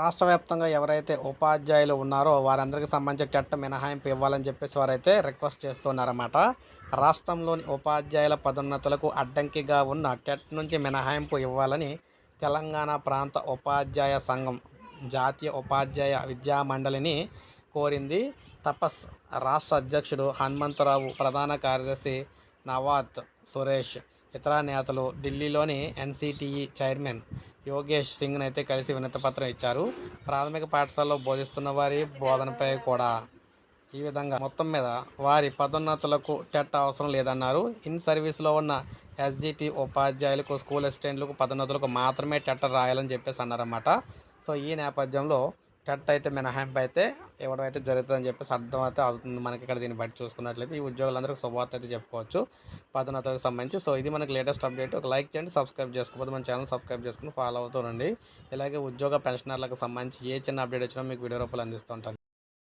రాష్ట్ర వ్యాప్తంగా ఎవరైతే ఉపాధ్యాయులు ఉన్నారో వారందరికీ సంబంధించి టెట్ మినహాయింపు ఇవ్వాలని చెప్పేసి వారైతే రిక్వెస్ట్ చేస్తున్నారన్నమాట. రాష్ట్రంలోని ఉపాధ్యాయుల పదోన్నతులకు అడ్డంకిగా ఉన్న టెట్ నుంచి మినహాయింపు ఇవ్వాలని తెలంగాణ ప్రాంత ఉపాధ్యాయ సంఘం జాతీయ ఉపాధ్యాయ విద్యా మండలిని కోరింది. తపస్ రాష్ట్ర అధ్యక్షుడు హనుమంతరావు ప్రధాన కార్యదర్శి నవాత్ సురేష్ ఇతర నేతలు ఢిల్లీలోని ఎన్సిటిఈ చైర్మన్ యోగేష్ సింగ్ని అయితే కలిసి వినతిపత్రం ఇచ్చారు. ప్రాథమిక పాఠశాలలో బోధిస్తున్న వారి బోధనపై కూడా ఈ విధంగా మొత్తం మీద వారి పదోన్నతులకు టెట్ అవసరం లేదన్నారు. ఇన్ సర్వీస్లో ఉన్న ఎస్జిటి ఉపాధ్యాయులకు స్కూల్ అసిస్టెంట్లకు పదోన్నతులకు మాత్రమే టెట్ రాయాలని చెప్పేసి అన్నారన్నమాట. సో ఈ నేపథ్యంలో కట్ అయితే మినహాయింపు అయితే ఇవ్వడం అయితే జరుగుతుందని చెప్పేసి అర్థం అయితే అవుతుంది. మనకి ఇక్కడ దీన్ని బట్టి చూసుకున్నట్లయితే ఈ ఉద్యోగులందరికీ శుభవార్త అయితే చెప్పుకోవచ్చు. పదోన్నతులకు సంబంధించి. సో ఇది మనకి లేటెస్ట్ అప్డేట్. ఒక లైక్ చేయండి సబ్స్క్రైబ్ చేసుకోకపోతే మన ఛానల్ సబ్స్క్రైబ్ చేసుకుని ఫాలో అవుతూ ఇలాగే ఉద్యోగ పెన్షనర్లకు సంబంధించి ఏ చిన్న అప్డేట్ వచ్చినా మీకు వీడియో రూపాయలు అందిస్తుంటాను